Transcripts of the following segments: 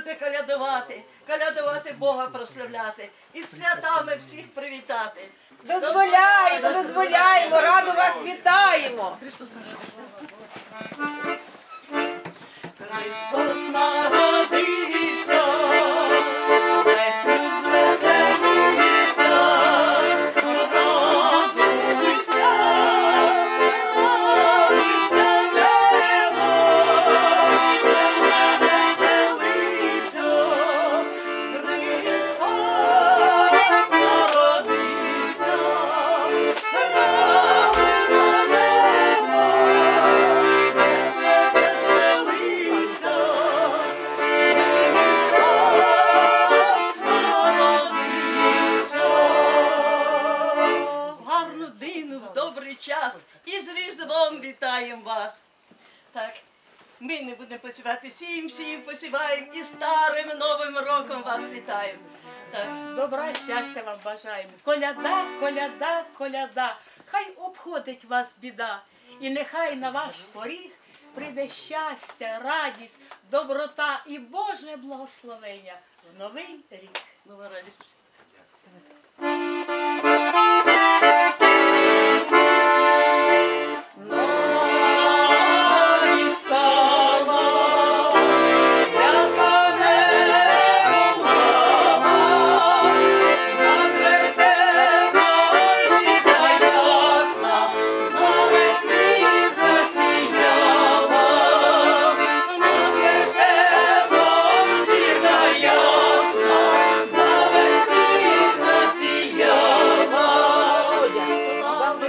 колядувати, колядувати Бога прославляти і святами всіх привітати. Дозволяємо, дозволяємо, раду вас вітаємо. Час і з Різдвом вітаємо вас. Так, ми не будемо посівати сім, сім посіваємо і старим новим роком вас вітаємо. Так. Добра щастя вам бажаємо. Коляда, коляда, коляда. Хай обходить вас біда, і нехай на ваш поріг прийде щастя, радість, доброта і Боже благословення в новий рік. Нова радість.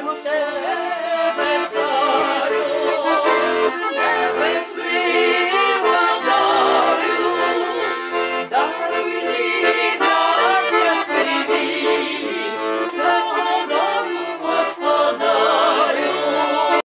você.